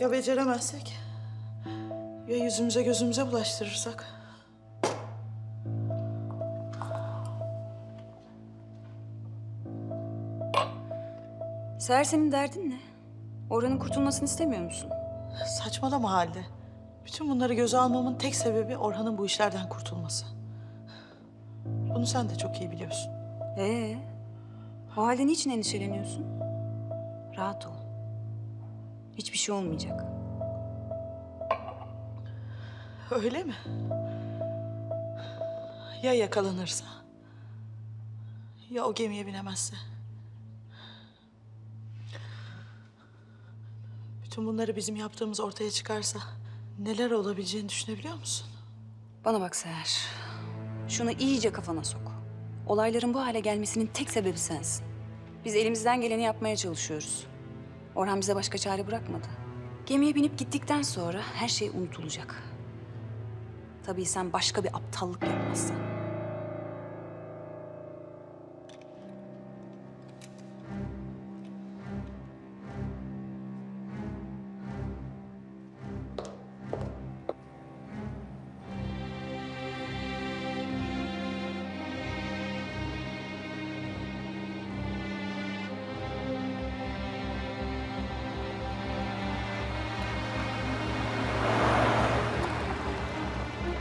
Ya beceremezsek? Ya yüzümüze gözümüze bulaştırırsak? Seher senin derdin ne? Orhan'ın kurtulmasını istemiyor musun? Saçmalama halde. Bütün bunları göze almamın tek sebebi Orhan'ın bu işlerden kurtulması. Bunu sen de çok iyi biliyorsun. Ee, o halde niçin endişeleniyorsun? Rahat ol. Hiçbir şey olmayacak. Öyle mi? Ya yakalanırsa? Ya o gemiye binemezse? Bütün bunları bizim yaptığımız ortaya çıkarsa neler olabileceğini düşünebiliyor musun? Bana bak Seher. Şunu iyice kafana sok. Olayların bu hale gelmesinin tek sebebi sensin. Biz elimizden geleni yapmaya çalışıyoruz. Orhan bize başka çare bırakmadı. Gemiye binip gittikten sonra her şey unutulacak. Tabii sen başka bir aptallık yapmazsan.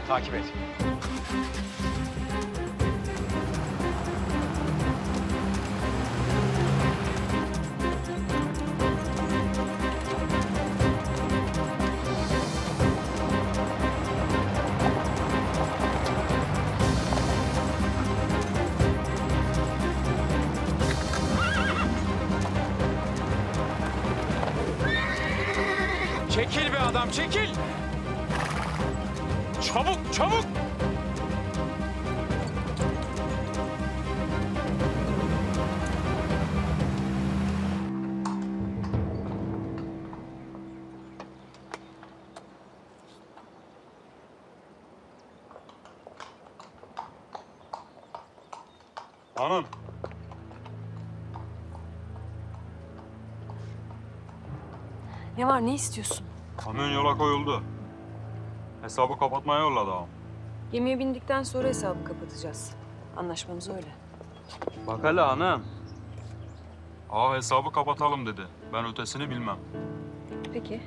Takip et. Çekil be adam çekil. Çabuk çabuk. Hanım. Ne var, ne istiyorsun? Kamyon yola koyuldu. Hesabı kapatmaya yolladı ağam. Gemiye bindikten sonra hesabı kapatacağız. Anlaşmamız öyle. Bak hele hanım. Ağa hesabı kapatalım dedi. Ben ötesini bilmem. Peki.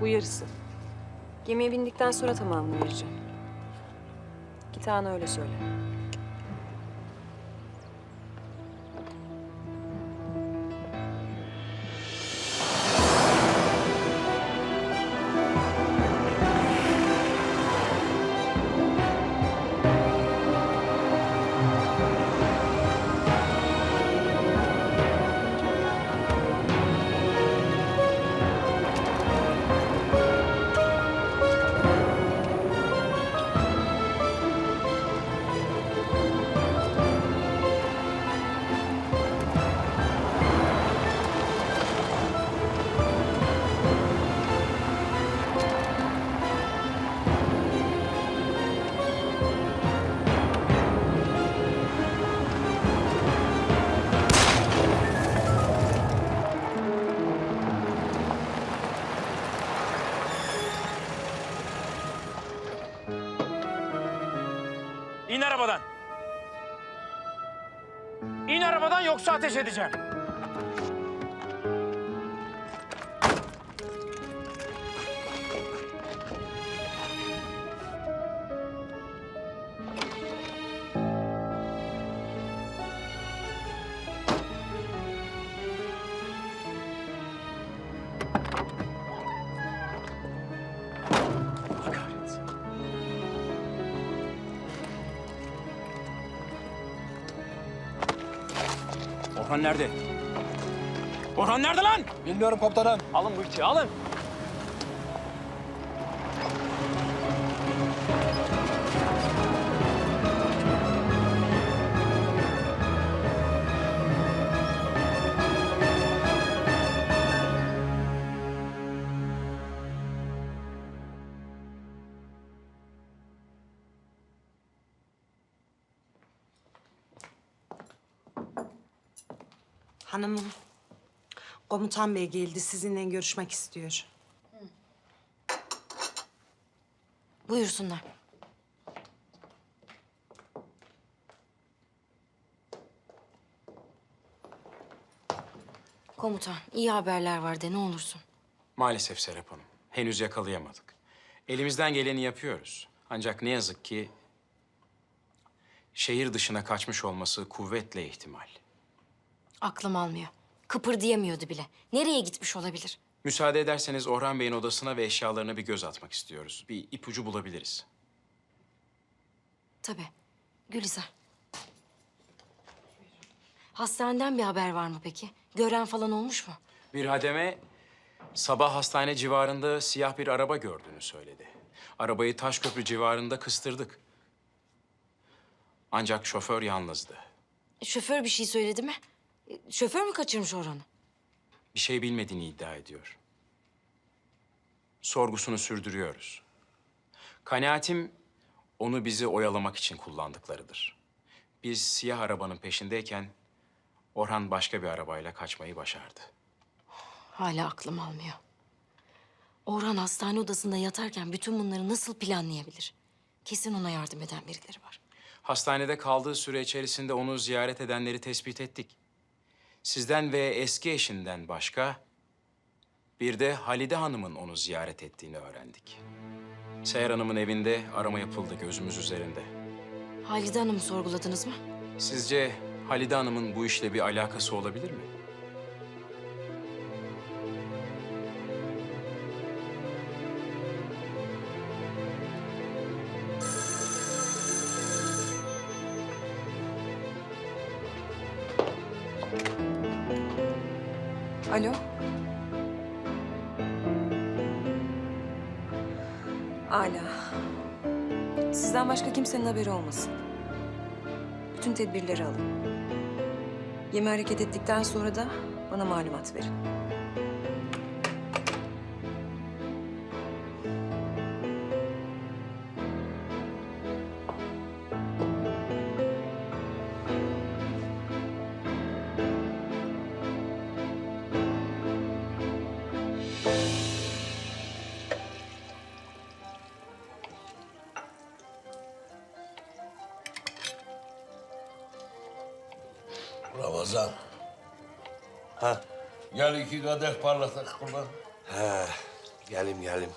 Bu yarısı. Gemiye bindikten sonra tamamını vereceğim. Git ağana öyle söyle. İn arabadan. İn arabadan yoksa ateş edeceğim. Orhan nerede? Orhan nerede lan? Bilmiyorum komutanım. Alın bu iti, alın. Hanımım, komutan bey geldi. Sizinle görüşmek istiyor. Buyursunlar. Komutan, iyi haberler var de ne olursun. Maalesef Serap Hanım. Henüz yakalayamadık. Elimizden geleni yapıyoruz. Ancak ne yazık ki şehir dışına kaçmış olması kuvvetle ihtimal. Aklım almıyor. Kıpırdayamıyordu bile. Nereye gitmiş olabilir? Müsaade ederseniz Orhan Bey'in odasına ve eşyalarına bir göz atmak istiyoruz. Bir ipucu bulabiliriz. Tabii. Gülizar. Hastaneden bir haber var mı peki? Gören falan olmuş mu? Bir hademe sabah hastane civarında siyah bir araba gördüğünü söyledi. Arabayı Taşköprü civarında kıstırdık. Ancak şoför yalnızdı. Şoför bir şey söyledi mi? Şoför mü kaçırmış Orhan'ı? Bir şey bilmediğini iddia ediyor. Sorgusunu sürdürüyoruz. Kanaatim onu bizi oyalamak için kullandıklarıdır. Biz siyah arabanın peşindeyken Orhan başka bir arabayla kaçmayı başardı. Hala aklım almıyor. Orhan hastane odasında yatarken bütün bunları nasıl planlayabilir? Kesin ona yardım eden birileri var. Hastanede kaldığı süre içerisinde onu ziyaret edenleri tespit ettik. Sizden ve eski eşinden başka bir de Halide Hanım'ın onu ziyaret ettiğini öğrendik. Seher Hanım'ın evinde arama yapıldı gözümüz üzerinde. Halide Hanım'ı sorguladınız mı? Sizce Halide Hanım'ın bu işle bir alakası olabilir mi? Alo. Hala. Sizden başka kimsenin haberi olmasın. Bütün tedbirleri alın. Gemi hareket ettikten sonra da bana malumat verin. Ramazan. Ha, Gel iki kadeh parlatak kurban. he, gelim gelim.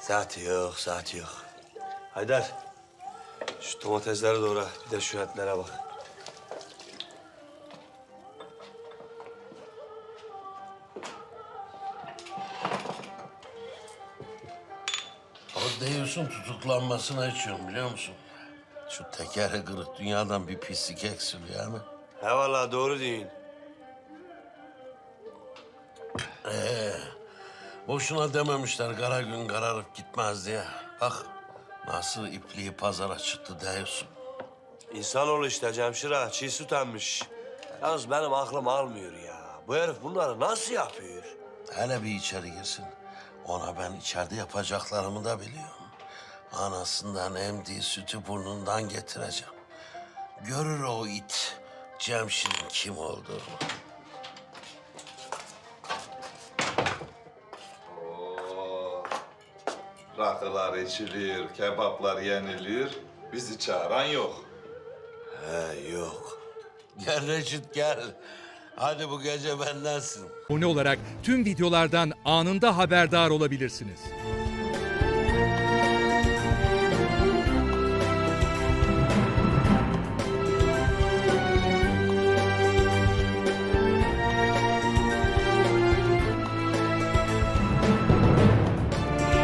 Saati yok, saati yok. Haydar, şu domatesleri doğra, bir de şu etlere bak. Deyus'un tutuklanmasına içiyorum biliyor musun? Şu tekeri kırık dünyadan bir pislik eksiliyor yani. He vallahi doğru diyorsun. Boşuna dememişler kara gün kararıp gitmez diye. Bak nasıl ipliği pazara çıktı Deyus'un. İnsanoğlu işte Cemşir ağa, çiğ süt emmiş. Yalnız benim aklım almıyor ya. Bu herif bunları nasıl yapıyor? Hele bir içeri girsin. Ona ben içeride yapacaklarımı da biliyorum. Anasından emdiği sütü burnundan getireceğim. Görür o it Cemşir'in kim olduğunu. Rakılar içiliyor, kebaplar yeniliyor. Bizi çağıran yok. He yok. Gel Reşit gel. Hadi bu gece bendensin. abone olarak tüm videolardan anında haberdar olabilirsiniz.